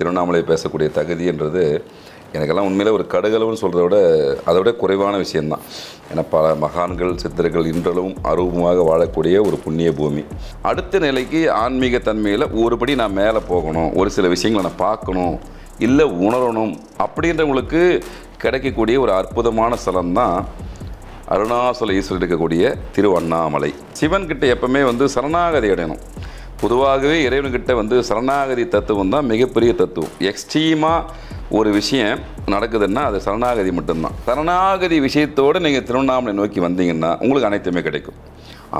திருவண்ணாமலை பேசக்கூடிய தகுதின்றது எனக்கெல்லாம் உண்மையில் ஒரு கடுகளவுன்னு சொல்கிறத விட அதை விட குறைவான விஷயந்தான் ஏன்னா பல மகான்கள் சித்தர்கள் இன்றளவும் அருவமாக வாழக்கூடிய ஒரு புண்ணிய பூமி. அடுத்த நிலைக்கு ஆன்மீக தன்மையில் ஒருபடி நான் மேலே போகணும் ஒரு சில விஷயங்களை நான் பார்க்கணும் இல்லை உணரணும் அப்படின்றவங்களுக்கு கிடைக்கக்கூடிய ஒரு அற்புதமான ஸ்தலம் தான் அருணாசல ஈஸ்வரர் இருக்கக்கூடிய திருவண்ணாமலை. சிவன்கிட்ட எப்பவுமே வந்து சரணாகதி அடையணும். பொதுவாகவே இறைவன்கிட்ட வந்து சரணாகதி தத்துவம் தான் மிகப்பெரிய தத்துவம். எக்ஸ்ட்ரீமாக ஒரு விஷயம் நடக்குதுன்னா அது சரணாகதி மட்டும்தான். சரணாகதி விஷயத்தோடு நீங்கள் திருவண்ணாமலை நோக்கி வந்தீங்கன்னா உங்களுக்கு அனைத்துமே கிடைக்கும்.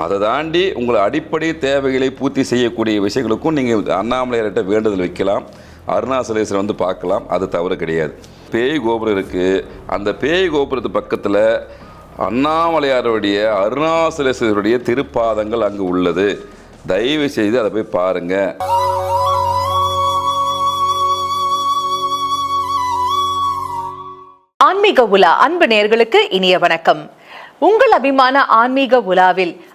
அதை தாண்டி உங்களை அடிப்படை தேவைகளை பூர்த்தி செய்யக்கூடிய விஷயங்களுக்கும் நீங்கள் அண்ணாமலையார்கிட்ட வேண்டுதல் வைக்கலாம். அருணாசலேஸ்வரர் வந்து பார்க்கலாம். அது தவறு கிடையாது. பேய் கோபுரம் இருக்குது அந்த பேய் கோபுரத்து பக்கத்தில் அண்ணாமலையாருடைய அருணாசலேஸ்வரருடைய திருப்பாதங்கள் அங்கு உள்ளது. தயவு செய்து அதை போய் பாருங்கள் ஆன்மீக உலா அன்பு நேர்களுக்கு இனிய வணக்கம். உங்கள் அபிமான ஆன்மீக உலாவில்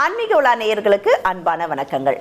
ஆன்மீக உலா நேயர்களுக்கு அன்பான வணக்கங்கள்.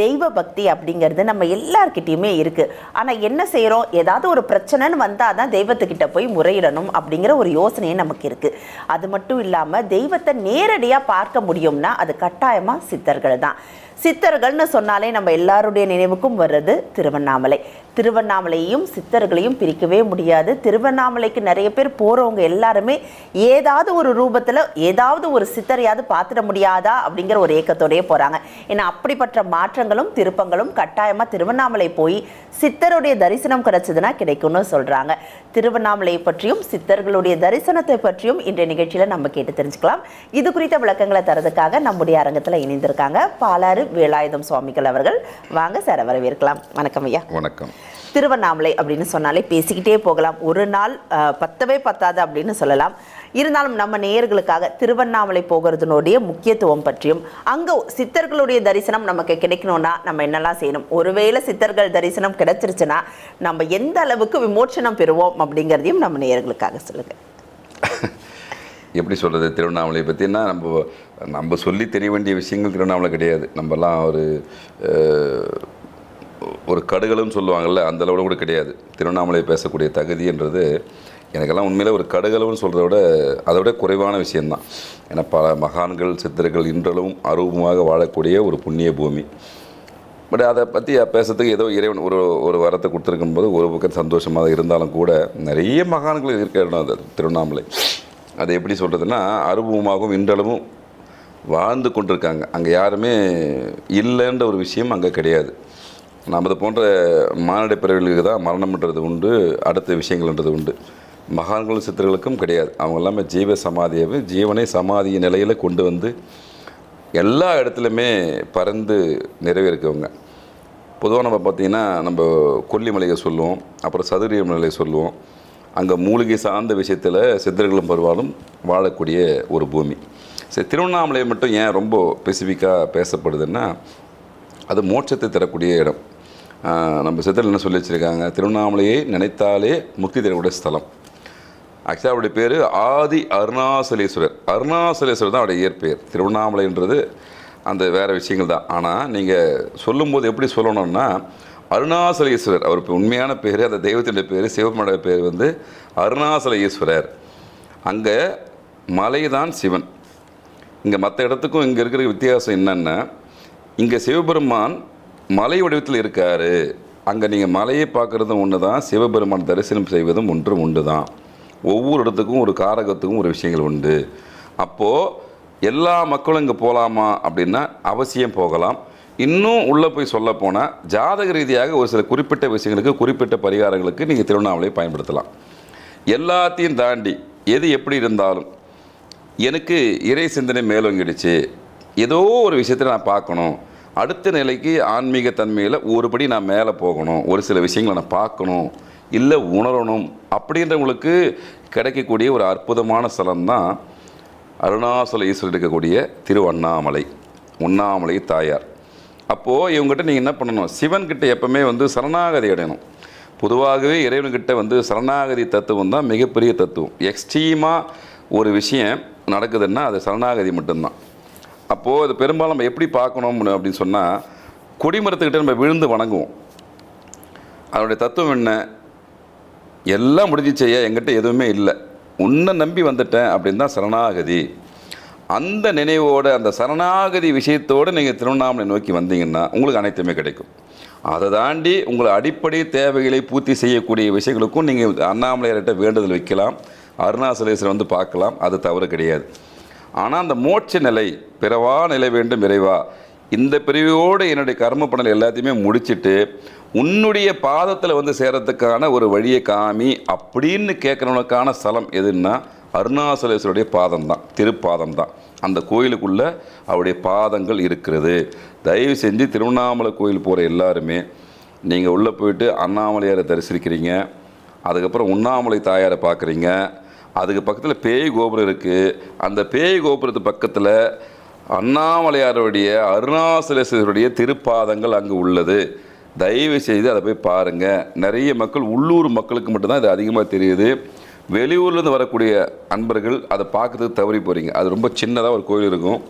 தெய்வ பக்தி அப்படிங்கிறது நம்ம எல்லார்கிட்டயுமே இருக்கு. ஆனா என்ன செய்கிறோம் ஏதாவது ஒரு பிரச்சனைன்னு வந்தால் தான் தெய்வத்துக்கிட்ட போய் முறையிடணும் அப்படிங்கிற ஒரு யோசனையே நமக்கு இருக்கு. அது மட்டும் இல்லாம தெய்வத்தை நேரடியா பார்க்க முடியும்னா அது கட்டாயமா சித்தர்கள் தான். சித்தர்கள்னு சொன்னாலே நம்ம எல்லாருடைய நினைவுக்கும் வர்றது திருவண்ணாமலை. திருவண்ணாமலையையும் சித்தர்களையும் பிரிக்கவே முடியாது. திருவண்ணாமலைக்கு நிறைய பேர் போகிறவங்க எல்லாருமே ஏதாவது ஒரு ரூபத்தில் ஏதாவது ஒரு சித்தரையாவது பார்த்துட முடியாதா அப்படிங்கிற ஒரு ஏக்கத்தோடையே போகிறாங்க ஏன்னா அப்படிப்பட்ட மாற்றங்களும் திருப்பங்களும் கட்டாயமாக திருவண்ணாமலை போய் சித்தருடைய தரிசனம் கிடைச்சதுன்னா கிடைக்கும்னு சொல்கிறாங்க திருவண்ணாமலை பற்றியும் சித்தர்களுடைய தரிசனத்தை பற்றியும் இன்றைய நிகழ்ச்சியில் நம்ம கேட்டு தெரிஞ்சுக்கலாம். இது குறித்த விளக்கங்களை தரதுக்காக நம்முடைய அரங்கத்தில் இணைந்திருக்காங்க பாலாறு வேலாயுதம் சுவாமிகள் அவர்கள். வாங்க சார் வரவேற்கலாம். வணக்கம் ஐயா. வணக்கம். திருவண்ணாமலை அப்படின்னு சொன்னாலே பேசிக்கிட்டே போகலாம். ஒரு நாள் பத்தவே பத்தாது அப்படின்னு சொல்லலாம். இருந்தாலும் நம்ம நேயர்களுக்காக திருவண்ணாமலை போகிறதுனுடைய முக்கியத்துவம் பற்றியும் அங்கே சித்தர்களுடைய தரிசனம் நமக்கு கிடைக்கணும்னா நம்ம என்னெல்லாம் செய்யணும்? ஒருவேளை சித்தர்கள் தரிசனம் கிடைச்சிருச்சுன்னா நம்ம எந்த அளவுக்கு விமோச்சனம் பெறுவோம் அப்படிங்கிறதையும் நம்ம நேயர்களுக்காக சொல்லுங்க. எப்படி சொல்கிறது திருவண்ணாமலை பற்றினா நம்ம நம்ம சொல்லி தெரிய வேண்டிய விஷயங்கள் திருவண்ணாமலை கிடையாது. நம்மலாம் ஒரு ஒரு கடுகளுன்னு சொல்லுவாங்கள்ல அந்த அளவில் கூட கிடையாது. திருவண்ணாமலை பேசக்கூடிய தகுதின்றது எனக்கெல்லாம் உண்மையில் ஒரு கடுகளவுன்னு சொல்கிறத விட அதை விட குறைவான விஷயந்தான் ஏன்னா பல மகான்கள் சித்தர்கள் இன்றளவும் அருவமாக வாழக்கூடிய ஒரு புண்ணிய பூமி. பட் அதை பற்றி பேசுறதுக்கு ஏதோ இறைவன் ஒரு ஒரு வரத்தை கொடுத்துருக்கும் போது ஒரு பக்கம் சந்தோஷமாக இருந்தாலும் கூட நிறைய மகான்கள் இருக்கிற இடம் அது திருவண்ணாமலை. அது எப்படி சொல்கிறதுன்னா அருபவமாகவும் இன்றளவும் வாழ்ந்து கொண்டிருக்காங்க. அங்கே யாருமே இல்லைன்ற ஒரு விஷயம் அங்கே கிடையாது. நமது போன்ற மானிட பிறவிகளுக்கு தான் மரணம்ன்றது உண்டு அடுத்த விஷயங்கள்ன்றது உண்டு. மகான்கள் சித்தர்களுக்கும் கிடையாது. அவங்க எல்லாமே ஜீவ சமாதியவே ஜீவனை சமாதிய நிலையில் கொண்டு வந்து எல்லா இடத்துலையுமே பறந்து நிறைவேறிக்கவங்க பொதுவாக நம்ம பார்த்திங்கன்னா நம்ம கொல்லிமலையை சொல்லுவோம் அப்புறம் சதுரிய மலையை சொல்லுவோம். அங்கே மூலிகை சார்ந்த விஷயத்தில் சித்தர்களும் பருவாலும் வாழக்கூடிய ஒரு பூமி. சரி திருவண்ணாமலை மட்டும் ஏன் ரொம்ப ஸ்பெசிஃபிக்காக பேசப்படுதுன்னா அது மோட்சத்தை தரக்கூடிய இடம். நம்ம சித்தர்கள் என்ன சொல்லி வச்சுருக்காங்க? திருவண்ணாமலையை நினைத்தாலே முக்தி தரக்கூடிய ஸ்தலம். ஆக்சுவலாக அவருடைய பேர் ஆதி அருணாசலேஸ்வரர். அருணாசலேஸ்வரர் தான் அவருடைய இயற்பெயர். திருவண்ணாமலைன்றது அந்த வேறு விஷயங்கள் தான். ஆனால் நீங்கள் சொல்லும்போது எப்படி சொல்லணும்னா அருணாசலேஸ்வரர் அவர் உண்மையான பேர் அந்த தெய்வத்தினுடைய பேர் சிவமோட பேர் வந்து அருணாசல ஈஸ்வரர் அங்கே மலை தான் சிவன். இங்கே மற்ற இடத்துக்கும் இங்கே இருக்கிற வித்தியாசம் என்னென்னா இங்கே சிவபெருமான் மலை வடிவத்தில் இருக்கார். அங்கே நீங்கள் மலையை பார்க்குறதும் ஒன்று தான் சிவபெருமான் தரிசனம் செய்வதும் ஒன்றும் உண்டு தான் ஒவ்வொரு இடத்துக்கும் ஒரு காரகத்துக்கும் ஒரு விஷயங்கள் உண்டு. அப்போது எல்லா மக்களும் இங்கே போகலாமா அப்படின்னா அவசியம் போகலாம். இன்னும் உள்ளே போய் சொல்ல போனால் ஜாதக ரீதியாக ஒரு சில குறிப்பிட்ட விஷயங்களுக்கு குறிப்பிட்ட பரிகாரங்களுக்கு நீங்கள் திருவண்ணாமலையை பயன்படுத்தலாம். எல்லாத்தையும் தாண்டி எது எப்படி இருந்தாலும் எனக்கு இறை சிந்தனை மேலோங்கிடுச்சு. ஏதோ ஒரு விஷயத்தில் நான் பார்க்கணும். அடுத்த நிலைக்கு ஆன்மீக தன்மையில் ஒருபடி நான் மேலே போகணும். ஒரு சில விஷயங்களை நான் பார்க்கணும். இல்லை உணரணும். அப்படின்றவங்களுக்கு கிடைக்கக்கூடிய ஒரு அற்புதமான ஸ்தலம் தான் அருணாசல ஈஸ்வரர் இருக்கக்கூடிய திருவண்ணாமலை உண்ணாமலை தாயார். அப்போது இவங்ககிட்ட நீங்கள் என்ன பண்ணணும்? சிவன்கிட்ட எப்பவுமே வந்து சரணாகதி அடையணும். பொதுவாகவே இறைவன்கிட்ட வந்து சரணாகதி தத்துவம் தான் மிகப்பெரிய தத்துவம். எக்ஸ்ட்ரீமாக ஒரு விஷயம் நடக்குதுன்னா அது சரணாகதி மட்டும்தான். அப்போது அது பெரும்பாலும் நம்ம எப்படி பார்க்கணும் அப்படின்னு சொன்னால் கொடிமரத்துக்கிட்ட நம்ம விழுந்து வணங்குவோம். அதனுடைய தத்துவம் என்ன? எல்லாம் முடிஞ்சுச்சு எங்கிட்ட எதுவுமே இல்லை. உன்னை நம்பி வந்துட்டேன் அப்படின்னு தான் சரணாகதி. அந்த நினைவோடு அந்த சரணாகதி விஷயத்தோடு நீங்கள் திருவண்ணாமலை நோக்கி வந்தீங்கன்னா உங்களுக்கு அனைத்துமே கிடைக்கும். அதை தாண்டி உங்களை அடிப்படை தேவைகளை பூர்த்தி செய்யக்கூடிய விஷயங்களுக்கும் நீங்கள் அண்ணாமலையர்கிட்ட வேண்டுதல் வைக்கலாம். அருணாசலேஸ்வரர் வந்து பார்க்கலாம். அது தவறு கிடையாது. ஆனால் அந்த மோட்ச நிலை பிறவா நிலை வேண்டும் இறைவா? இந்த பிரிவோடு என்னுடைய கர்ம பணல் எல்லாத்தையுமே முடிச்சிட்டு உன்னுடைய பாதத்தில் வந்து சேரத்துக்கான ஒரு வழியை காமி அப்படின்னு கேட்குறவனுக்கான ஸ்தலம் எதுன்னா அருணாசலேஸ்வருடைய பாதம் தான் திருப்பாதம் தான் அந்த கோயிலுக்குள்ளே அவருடைய பாதங்கள் இருக்கிறது. தயவு செஞ்சு திருவண்ணாமலை கோயில் போகிற எல்லாருமே நீங்கள் உள்ளே போயிட்டு அண்ணாமலையாரை தரிசிக்கிறீங்க அதுக்கப்புறம் உண்ணாமலை தாயாரை பார்க்குறீங்க அதுக்கு பக்கத்தில் பேய் கோபுரம் இருக்குது அந்த பேய் கோபுரத்து பக்கத்தில் அண்ணாமலையாருடைய அருணாசலேஸ்வரருடைய திருப்பாதங்கள் அங்கே உள்ளது. தயவு செய்து அதை போய் பாருங்கள் நிறைய மக்கள் உள்ளூர் மக்களுக்கு மட்டும்தான் இது அதிகமாக தெரியுது. வெளியூர்லேருந்து வரக்கூடிய அன்பர்கள் அதை பார்க்கறதுக்கு தவறி போகிறீங்க அது ரொம்ப சின்னதாக ஒரு கோயில் இருக்கும்.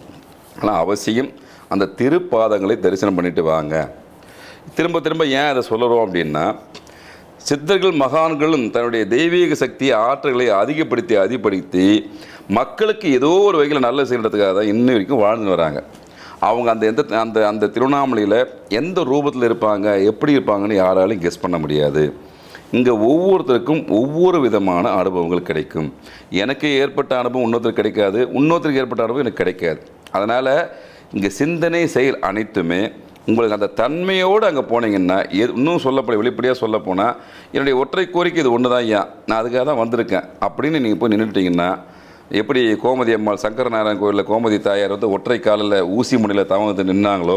ஆனால் அவசியம் அந்த திருப்பாதங்களை தரிசனம் பண்ணிட்டு வாங்க. திரும்ப திரும்ப ஏன் அதை சொல்லுறோம் அப்படின்னா சித்தர்கள் மகான்களும் தன்னுடைய தெய்வீக சக்தியை ஆற்றல்களை அதிகப்படுத்தி அதிகப்படுத்தி மக்களுக்கு ஏதோ ஒரு வகையில் நல்ல செய்கிறதுக்காக தான் இன்ன வரைக்கும் வாழ்ந்து வராங்க. அவங்க அந்த எந்த அந்த அந்த திருவண்ணாமலையில் எந்த ரூபத்தில் இருப்பாங்க எப்படி இருப்பாங்கன்னு யாராலையும் கெஸ் பண்ண முடியாது. இங்கே ஒவ்வொருத்தருக்கும் ஒவ்வொரு விதமான அனுபவங்கள் கிடைக்கும். எனக்கு ஏற்பட்ட அனுபவம் இன்னொருத்தருக்கு கிடைக்காது இன்னொருத்தருக்கு ஏற்பட்ட அனுபவம் எனக்கு கிடைக்காது. அதனால் இங்கே சிந்தனை செயல் அனைத்துமே உங்களுக்கு அந்த தன்மையோடு அங்கே போனீங்கன்னா எது இன்னும் சொல்லப்பட வெளிப்படையாக சொல்ல போனால் என்னுடைய ஒற்றை கோரிக்கை இது ஒன்று தான் ஐயா. நான் அதுக்காக தான் வந்திருக்கேன். அப்படின்னு நீங்கள் போய் நின்றுட்டீங்கன்னா எப்படி கோமதி அம்மாள் சங்கரநாராயண கோயிலில் கோமதி தாயார் வந்து ஒற்றை காலில் ஊசி முனையில் தவந்து நின்னாங்களோ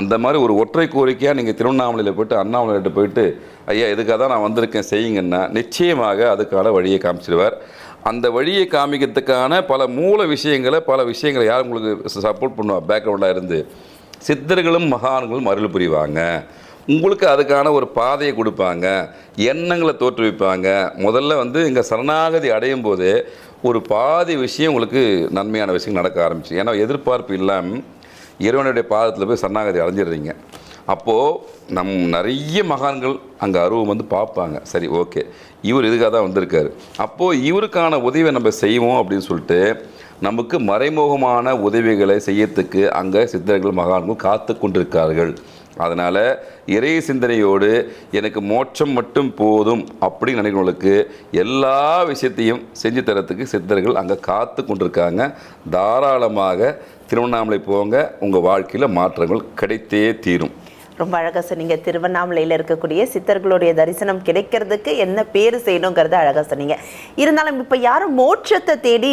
அந்த மாதிரி ஒரு ஒற்றை கோரிக்கையாக நீங்கள் திருவண்ணாமலையில் போயிட்டு அண்ணாமலையிட்ட போயிட்டு ஐயா இதுக்காக தான் நான் வந்திருக்கேன் செய்யுங்கன்னா நிச்சயமாக அதுக்கான வழியை காமிச்சிடுவார். அந்த வழியை காமிக்கிறதுக்கான பல மூல விஷயங்களை பல விஷயங்களை யார் உங்களுக்கு சப்போர்ட் பண்ணுவா? பேக்ரவுண்டாக இருந்து. சித்தர்களும் மகான்களும் அருள் புரிவாங்க. உங்களுக்கு அதுக்கான ஒரு பாதையை கொடுப்பாங்க. எண்ணங்களை தோற்றுவிப்பாங்க. முதல்ல வந்து இங்கே சரணாகதி அடையும் போது ஒரு பாதி விஷயம் உங்களுக்கு நன்மையான விஷயம் நடக்க ஆரம்பிச்சு ஏன்னா எதிர்பார்ப்பு இல்லாமல் இறைவனுடைய பாதத்தில் போய் சரணாகதி அடைஞ்சிடுறீங்க. அப்போது நம் நிறைய மகான்கள் அங்கே அருவம் வந்து பார்ப்பாங்க. சரி ஓகே. இவர் இதுக்காக தான் வந்திருக்காரு. அப்போது இவருக்கான உதவியை நம்ம செய்வோம் அப்படின்னு சொல்லிட்டு நமக்கு மறைமுகமான உதவிகளை செய்யறதுக்கு அங்கே சித்தர்கள் மகான்கள் காத்து கொண்டிருக்கிறார்கள். அதனால் இறை சிந்தனையோடு எனக்கு மோட்சம் மட்டும் போதும் அப்படின்னு நினைக்கிறவங்களுக்கு எல்லா விஷயத்தையும் செஞ்சு தரத்துக்கு சித்தர்கள் அங்கே காத்து கொண்டிருக்காங்க. தாராளமாக திருவண்ணாமலை போங்க. உங்கள் வாழ்க்கையில் மாற்றங்கள் கிடைத்தே தீரும். ரொம்ப அழகாக சொன்னீங்க. திருவண்ணாமலையில் இருக்கக்கூடிய சித்தர்களுடைய தரிசனம் கிடைக்கிறதுக்கு என்ன பேர் செய்யணுங்கிறத அழகாக சொன்னீங்க. இருந்தாலும் இப்போ யாரும் மோட்சத்தை தேடி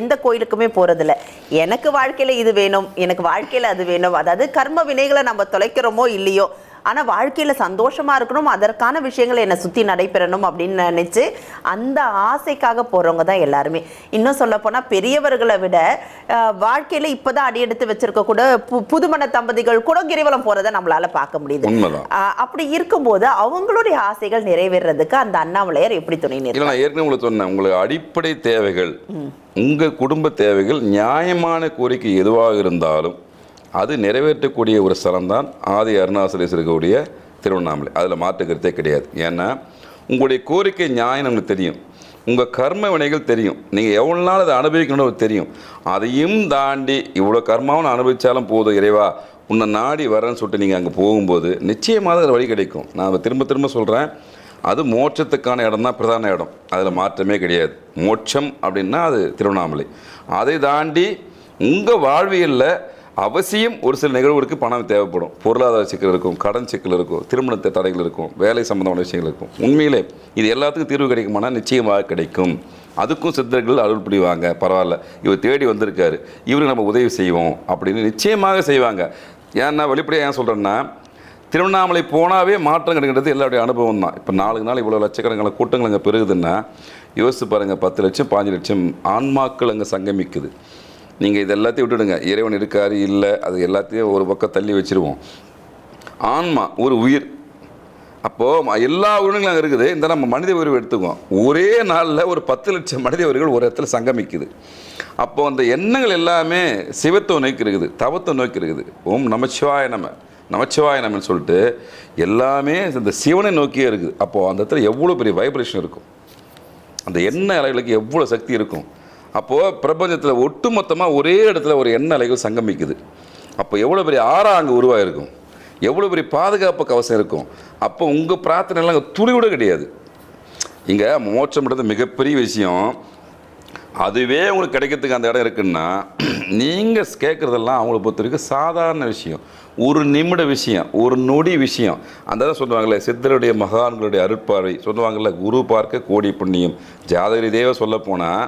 எந்த கோயிலுக்குமே போகிறதில்ல எனக்கு வாழ்க்கையில் இது வேணும் எனக்கு வாழ்க்கையில் அது வேணும். அதாவது கர்ம வினைகளை நம்ம தொலைக்கிறோமோ இல்லையோ ஆனா வாழ்க்கையில சந்தோஷமா இருக்கணும் அதற்கான விஷயங்கள் என்னை சுத்தி நடைபெறணும் அப்படின்னு நினைச்சு அந்த ஆசைக்காக போறவங்க தான் எல்லாருமே. இன்னும் சொல்ல போனா பெரியவர்களை விட வாழ்க்கையில இப்பதான் அடியெடுத்து வச்சிருக்க கூட புதுமண தம்பதிகள் கூட கிரிவலம் போறதை நம்மளால பார்க்க முடியுது. அப்படி இருக்கும்போது அவங்களுடைய ஆசைகள் நிறைவேறதுக்கு அந்த அண்ணாமலையார் எப்படி துணை இல்லை நான் ஏற்கனவே உங்களுக்கு சொன்னேன். உங்களுக்கு அடிப்படை தேவைகள் உங்கள் குடும்ப தேவைகள் நியாயமான கோரிக்கை எதுவாக இருந்தாலும் அது நிறைவேற்றக்கூடிய ஒரு ஸ்தலம் தான் ஆதி அருணாசலேஸ்வரர் இருக்கக்கூடிய திருவண்ணாமலை. அதில் மாற்றுக்கிறதே கிடையாது. ஏன்னா உங்களுடைய கோரிக்கை நியாயம் நமக்கு தெரியும். உங்கள் கர்ம வினைகள் தெரியும். நீங்கள் எவ்வளோ நாள் அதை அனுபவிக்கணும்னு தெரியும். அதையும் தாண்டி இவ்வளோ கர்மாவும் அனுபவித்தாலும் போதும் இறைவா உன்னை நாடி வரேன்னு சொல்லிட்டு நீங்கள் அங்கே போகும்போது நிச்சயமாக அது வழி கிடைக்கும். நான் திரும்ப திரும்ப சொல்கிறேன் அது மோட்சத்துக்கான இடம் தான் பிரதான இடம். அதில் மாற்றமே கிடையாது. மோட்சம் அப்படின்னா அது திருவண்ணாமலை. அதை தாண்டி உங்கள் வாழ்வியலில் அவசியம் ஒரு சில நிகழ்வுகளுக்கு பணம் தேவைப்படும். பொருளாதார சிக்கல் இருக்கும் கடன் சிக்கல் இருக்கும் திருமணத்தை தடைகள் இருக்கும் வேலை சம்பந்தமான விஷயங்கள் இருக்கும். உண்மையிலே இது எல்லாத்துக்கும் தீர்வு கிடைக்குமானா நிச்சயமாக கிடைக்கும். அதுக்கும் சித்தர்கள் அருள் புரிவாங்க. பரவாயில்ல இவர் தேடி வந்திருக்காரு. இவருக்கு நம்ம உதவி செய்வோம் அப்படின்னு நிச்சயமாக செய்வாங்க. ஏன்னா வெளிப்படையாக ஏன் சொல்கிறேன்னா திருவண்ணாமலை போனாவே மாற்றம் கிடைக்கிறது எல்லாருடைய அனுபவம் தான். இப்போ நாலு நாள் இவ்வளோ லட்சக்கணக்கான கூட்டங்கள் அங்கே பெருகுதுன்னா யோசிச்சு பாருங்கள் பத்து லட்சம் பாஞ்சு லட்சம் ஆன்மாக்கள் அங்கே சங்கமிக்குது. நீங்கள் இது எல்லாத்தையும் விட்டுடுங்க. இறைவன் இருக்காரு இல்லை அது எல்லாத்தையும் ஒரு பக்கம் தள்ளி வச்சுருவோம். ஆன்மா ஒரு உயிர். அப்போது எல்லா உயிரினங்களும் அங்கே இருக்குது. இந்த நம்ம மனித உயிர்வு எடுத்துக்குவோம். ஒரே நாளில் ஒரு பத்து லட்சம் மனித உயிர்கள் ஒரு இடத்துல சங்கமிக்குது. அப்போது அந்த எண்ணங்கள் எல்லாமே சிவத்தை நோக்கி இருக்குது தவத்தை நோக்கி இருக்குது. ஓம் நமச்சிவாய நம நமச்சிவாய நமன்னு சொல்லிட்டு எல்லாமே இந்த சிவனை நோக்கியே இருக்குது. அப்போது அந்த இடத்துல எவ்வளோ பெரிய வைப்ரேஷன் இருக்கும். அந்த எண்ணெய் அலைகளுக்கு எவ்வளோ சக்தி இருக்கும். அப்போது பிரபஞ்சத்தில் ஒட்டுமொத்தமாக ஒரே இடத்துல ஒரு எண்ணெய் அலைகள் சங்கமிக்குது. அப்போ எவ்வளோ பெரிய ஆறா அங்கே உருவாயிருக்கும்? எவ்வளோ பெரிய பாதுகாப்பு கவசம் இருக்கும்? அப்போ உங்கள் பிரார்த்தனைலாம் அங்கே துளி கூட கிடையாது. இங்கே மோட்சம்ன்றது மிகப்பெரிய விஷயம். அதுவே உங்களுக்கு கிடைக்கிறதுக்கு அந்த இடம் இருக்குன்னா நீங்கள் கேட்குறதெல்லாம் அவங்கள பொறுத்த வரைக்கும் சாதாரண விஷயம். ஒரு நிமிட விஷயம் ஒரு நொடி விஷயம். அந்த தான் சொல்லுவாங்கல்ல சித்தருடைய மகான்களுடைய அருட்பார்வை. சொல்லுவாங்கள்ல குரு பார்க்க கோடி புண்ணியம். ஜாதக தேவை சொல்ல போனால்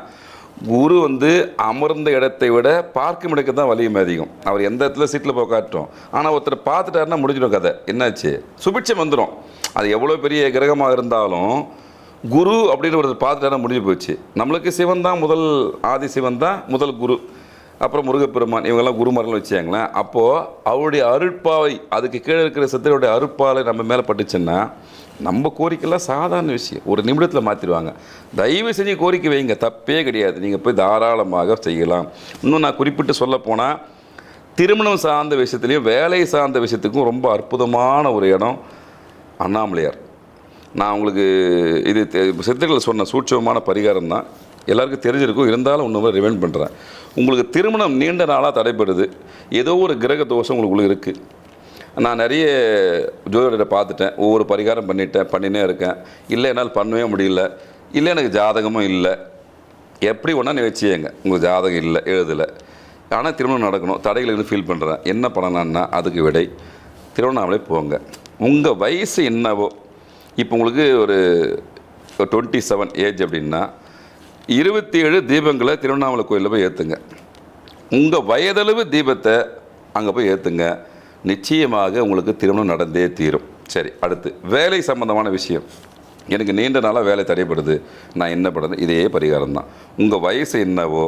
குரு வந்து அமர்ந்த இடத்தை விட பார்க்கும் இடத்துக்கு தான் வலியும் அதிகம். அவர் எந்த இடத்துல சீட்டில் போக்காட்டும் ஆனால் ஒருத்தர் பார்த்துட்டாருன்னா முடிஞ்சிடும் கதை. என்னாச்சு? சுபிட்சம் வந்துடும் அது எவ்வளோ பெரிய கிரகமாக இருந்தாலும் குரு அப்படின்னு ஒருத்தர் பார்த்துட்டாருன்னா முடிஞ்சு போச்சு. நம்மளுக்கு சிவன் தான் முதல் ஆதி சிவன் தான் முதல் குரு. அப்புறம் முருகப்பெருமான் இவங்கெல்லாம் குருமார்கள் வச்சாங்களேன் அப்போது அவருடைய அருட்பாவை அதுக்கு கீழே இருக்கிற சித்தருடைய அருட்பாவை நம்ம மேலே பட்டுச்சுன்னா நம்ம கோரிக்கைலாம் சாதாரண விஷயம். ஒரு நிமிடத்தில் மாற்றிடுவாங்க தயவு செஞ்சு கோரிக்கை வைங்க. தப்பே கிடையாது. நீங்கள் போய் தாராளமாக செய்யலாம். இன்னும் நான் குறிப்பிட்டு சொல்ல போனால் திருமணம் சார்ந்த விஷயத்துலையும் வேலை சார்ந்த விஷயத்துக்கும் ரொம்ப அற்புதமான ஒரு இடம் அண்ணாமலையார். நான் உங்களுக்கு இது சித்தர்கள் சொன்ன சூட்சமான பரிகாரம் தான் எல்லாருக்கும் தெரிஞ்சிருக்கும். இருந்தாலும் ஒன்று ரிமைண்ட் பண்ணுறேன் உங்களுக்கு திருமணம் நீண்ட நாளாக தடைபடுது. ஏதோ ஒரு கிரக தோஷம் உங்களுக்குள்ளே இருக்குது நான் நிறைய ஜோதிடரை பார்த்துட்டேன். ஒவ்வொரு பரிகாரம் பண்ணிட்டேன் பண்ணினே இருக்கேன். இல்லை என்னால் பண்ணவே முடியல. இல்லை எனக்கு ஜாதகமும் இல்லை. எப்படி ஒன்றா நீ வச்சுங்க உங்களுக்கு ஜாதகம் இல்லை எழுதலை. ஆனால் திருமணம் நடக்கணும். தடைகள் ஃபீல் பண்ணுறேன் என்ன பண்ணலான்னா அதுக்கு விடை. திருவண்ணாமலை போங்க. உங்கள் வயசு என்னவோ. இப்போ உங்களுக்கு ஒரு டுவெண்ட்டி செவன் ஏஜ் அப்படின்னா இருபத்தி ஏழு தீபங்களை திருவண்ணாமலை கோயிலில் போய் ஏற்றுங்க உங்கள் வயதளவு தீபத்தை அங்கே போய் ஏற்றுங்க நிச்சயமாக உங்களுக்கு திருமணம் நடந்தே தீரும். சரி அடுத்து. வேலை சம்பந்தமான விஷயம். எனக்கு நீண்ட நாளாக வேலை தடைப்படுது நான் என்ன பண்ணுறது இதே பரிகாரம் தான் உங்கள் வயசு என்னவோ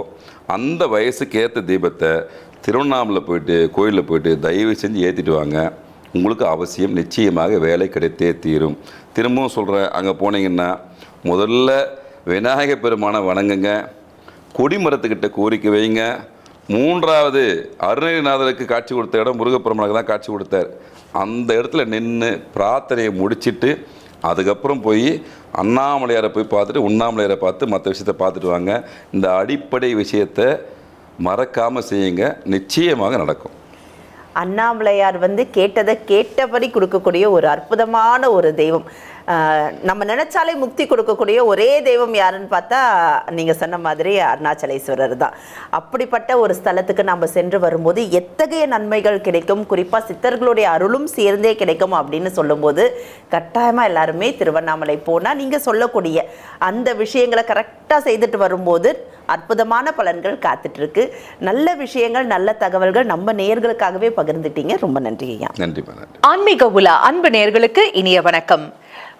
அந்த வயசுக்கு ஏற்ற தீபத்தை திருவண்ணாமலை போயிட்டு கோயிலில் போயிட்டு தயவு செஞ்சு ஏற்றிட்டு வாங்க. உங்களுக்கு அவசியம் நிச்சயமாக வேலை கிடைத்தே தீரும். திரும்பவும் சொல்கிறேன் அங்கே போனீங்கன்னா முதல்ல விநாயக பெருமானை வணங்குங்க. கொடிமரத்துக்கிட்ட கோரிக்கை வைங்க. மூன்றாவது அருணகிரிநாதருக்கு காட்சி கொடுத்த இடம் முருகப்பெருமானுக்கு தான் காட்சி கொடுத்தார். அந்த இடத்துல நின்று பிரார்த்தனையை முடிச்சிட்டு அதுக்கப்புறம் போய் அண்ணாமலையாரை போய் பார்த்துட்டு உண்ணாமலையாரை பார்த்து மற்ற விஷயத்தை பார்த்துட்டு வாங்க. இந்த அடிப்படை விஷயத்தை மறக்காமல் செய்யுங்க. நிச்சயமாக நடக்கும். அண்ணாமலையார் வந்து கேட்டதை கேட்டபடி கொடுக்கக்கூடிய ஒரு அற்புதமான ஒரு தெய்வம். நம்ம நினைச்சாலே முக்தி கொடுக்கக்கூடிய ஒரே தெய்வம் யாருன்னு பார்த்தா நீங்க சொன்ன மாதிரி அருணாச்சலேஸ்வரர் தான். அப்படிப்பட்ட ஒரு ஸ்தலத்துக்கு நம்ம சென்று வரும்போது எத்தகைய நன்மைகள் கிடைக்கும்? குறிப்பா சித்தர்களுடைய அருளும் சேர்ந்தே கிடைக்கும் அப்படின்னு சொல்லும்போது கட்டாயமா எல்லாருமே திருவண்ணாமலை போனா நீங்க சொல்லக்கூடிய அந்த விஷயங்களை கரெக்டா செய்துட்டு வரும்போது அற்புதமான பலன்கள் காத்துட்டு இருக்கு நல்ல விஷயங்கள் நல்ல தகவல்கள் நம்ம நேயர்களுக்காகவே பகிர்ந்துட்டீங்க. ரொம்ப நன்றி ஐயா நன்றி ஆன்மீக உலா அன்பு நேயர்களுக்கு இனிய வணக்கம்.